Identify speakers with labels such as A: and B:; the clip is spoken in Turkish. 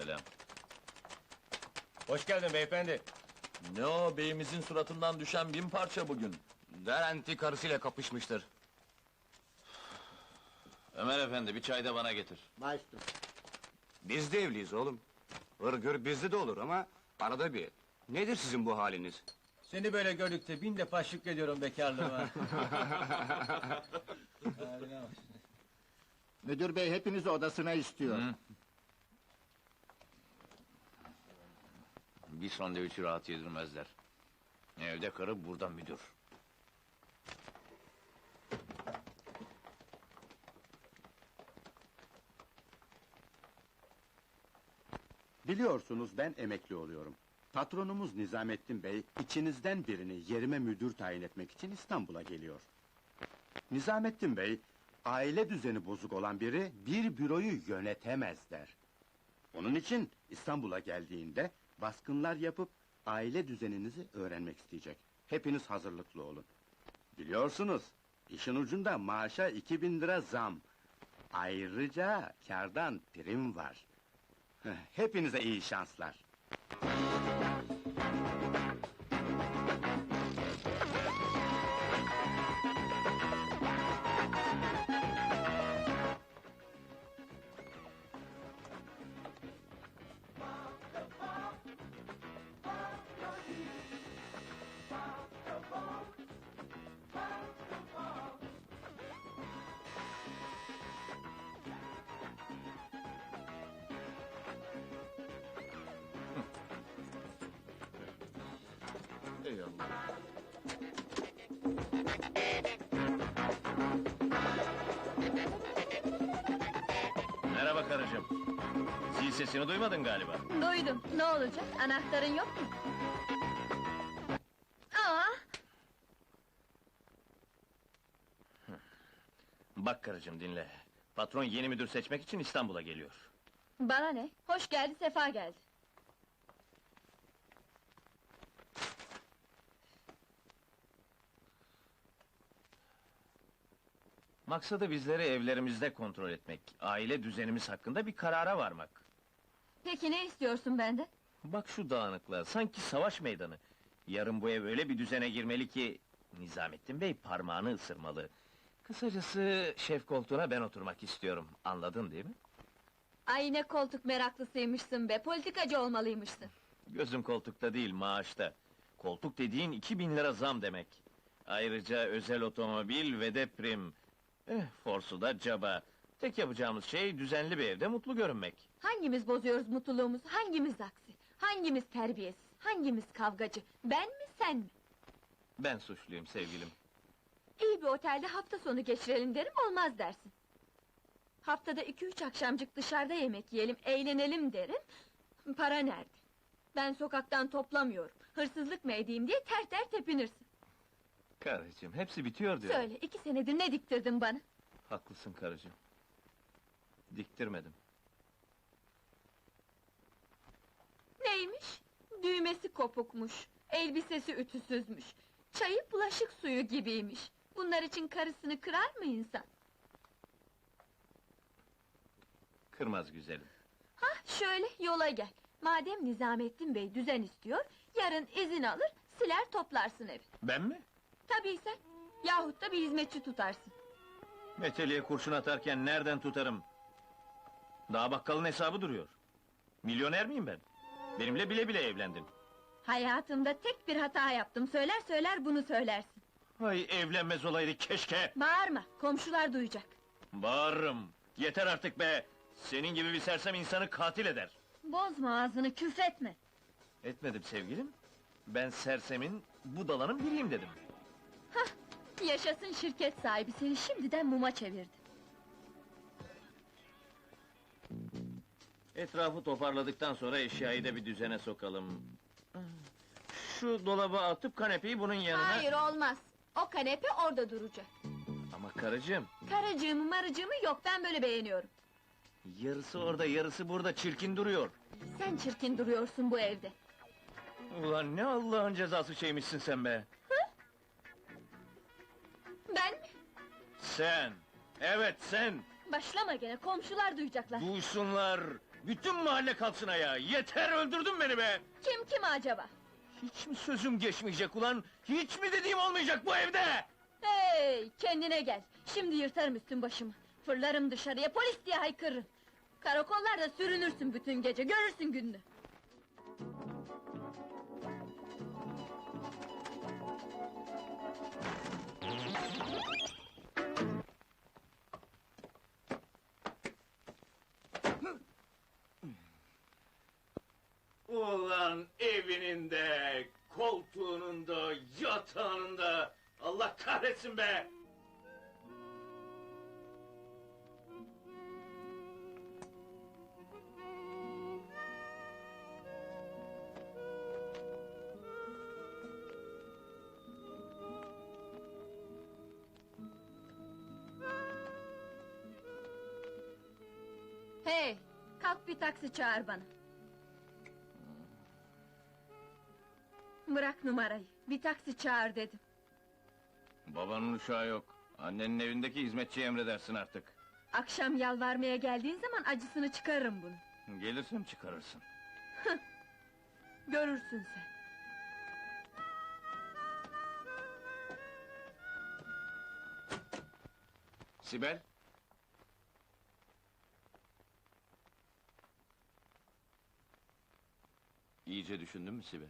A: Selam. Hoş geldin beyefendi.
B: Ne o beyimizin suratından düşen bin parça bugün.
A: Garanti karısıyla kapışmıştır. Ömer efendi bir çay da bana getir.
C: Başüstüne.
D: Biz de evliyiz oğlum. Hırgür bizde de olur ama arada bir. Nedir sizin bu haliniz?
A: Seni böyle gördükçe bin defa şükrediyorum bekarlığıma.
C: Müdür bey hepinizi odasına istiyor.
A: Hı. Bir sandviçi rahat yedirmezler. Evde karı, burada müdür.
E: Biliyorsunuz ben emekli oluyorum. Patronumuz Nizamettin Bey, içinizden birini yerime müdür tayin etmek için İstanbul'a geliyor. Nizamettin Bey, aile düzeni bozuk olan biri bir büroyu yönetemez der. Onun için İstanbul'a geldiğinde baskınlar yapıp aile düzeninizi öğrenmek isteyecek. Hepiniz hazırlıklı olun. Biliyorsunuz, işin ucunda maaşa 2000 lira zam. Ayrıca kardan prim var. Hepinize iyi şanslar.
A: Merhaba karıcığım. Zil sesini duymadın galiba.
F: Duydum. Ne olacak? Anahtarın yok mu? Aa,
A: Bak karıcığım dinle. Patron yeni müdür seçmek için İstanbul'a geliyor.
F: bana ne? Hoş geldi, sefa geldi.
A: Maksadı bizleri evlerimizde kontrol etmek, aile düzenimiz hakkında bir karara varmak.
F: Peki ne istiyorsun benden?
A: Bak şu dağınıklığa, sanki savaş meydanı. Yarın bu ev öyle bir düzene girmeli ki... Nizamettin Bey parmağını ısırmalı. Kısacası şef koltuğuna ben oturmak istiyorum. Anladın değil mi?
F: Ay ne koltuk meraklısıymışsın be, politikacı olmalıymışsın.
A: Gözüm koltukta değil, maaşta. Koltuk dediğin 2000 lira zam demek. Ayrıca özel otomobil ve de prim. Eh, forsu da caba. Tek yapacağımız şey düzenli bir evde mutlu görünmek.
F: Hangimiz bozuyoruz mutluluğumuzu, hangimiz aksi? Hangimiz terbiyesiz, hangimiz kavgacı? Ben mi, sen mi?
A: Ben suçluyum sevgilim.
F: İyi bir otelde hafta sonu geçirelim derim, olmaz dersin. Haftada iki üç akşamcık dışarıda yemek yiyelim, eğlenelim derim. Para nerede? Ben sokaktan toplamıyorum. Hırsızlık mı edeyim diye ter ter tepinirsin.
A: Karıcığım, hepsi bitiyor diyor.
F: Söyle, iki senedir ne diktirdin bana?
A: Haklısın karıcığım. Diktirmedim.
F: Neymiş? Düğmesi kopukmuş, elbisesi ütüsüzmüş, çayı bulaşık suyu gibiymiş. Bunlar için karısını kırar mı insan?
A: Kırmaz güzelim.
F: Hah şöyle yola gel. Madem Nizamettin Bey düzen istiyor, yarın izin alır, siler toplarsın evi.
A: Ben mi?
F: Tabii sen. Yahut da bir hizmetçi tutarsın.
A: Meteliğe kurşun atarken nereden tutarım? Daha bakkalın hesabı duruyor. Milyoner miyim ben? Benimle bile bile evlendin.
F: Hayatımda tek bir hata yaptım. Söyler söyler bunu söylersin.
A: Ay evlenmez olaydı keşke!
F: Bağırma, komşular duyacak.
A: Bağırırım! Yeter artık be! Senin gibi bir sersem insanı katil eder.
F: Bozma ağzını, küfretme.
A: Etmedim sevgilim. Ben sersemin, budalanın biriyim dedim.
F: Yaşasın şirket sahibi, seni şimdiden muma çevirdi.
A: Etrafı toparladıktan sonra eşyayı da bir düzene sokalım. Şu dolaba atıp kanepeyi bunun yanına...
F: Hayır olmaz. O kanepe orada duracak.
A: Ama karıcığım,
F: Karıcığımı marıcığımı yok, ben böyle beğeniyorum.
A: yarısı orada, yarısı burada çirkin duruyor.
F: Sen çirkin duruyorsun bu evde.
A: Ulan ne Allah'ın cezası şeymişsin sen be!
F: Ben mi?
A: Sen! Evet sen!
F: Başlama gene, komşular duyacaklar.
A: Duysunlar! Bütün mahalle kalksın ayağa. Yeter öldürdün beni be!
F: Kim kim acaba?
A: Hiç mi sözüm geçmeyecek ulan? Hiç mi dediğim olmayacak bu evde?
F: Hey, kendine gel. Şimdi yırtarım üstün başımı. Fırlarım dışarıya, polis diye haykırırım. Karakollarda sürünürsün bütün gece, görürsün gününü.
A: Evinin de, koltuğunun da, yatağının da... Allah kahretsin be!
F: Hey, kalk bir taksi çağır bana. Bırak numarayı, bir taksi çağır dedim.
A: Babanın uşağı yok. Annenin evindeki hizmetçiye emredersin artık.
F: Akşam yalvarmaya geldiğin zaman acısını çıkarırım bunu.
A: Gelirsem çıkarırsın.
F: Görürsün sen.
D: Sibel,
A: İyice düşündün mü Sibel?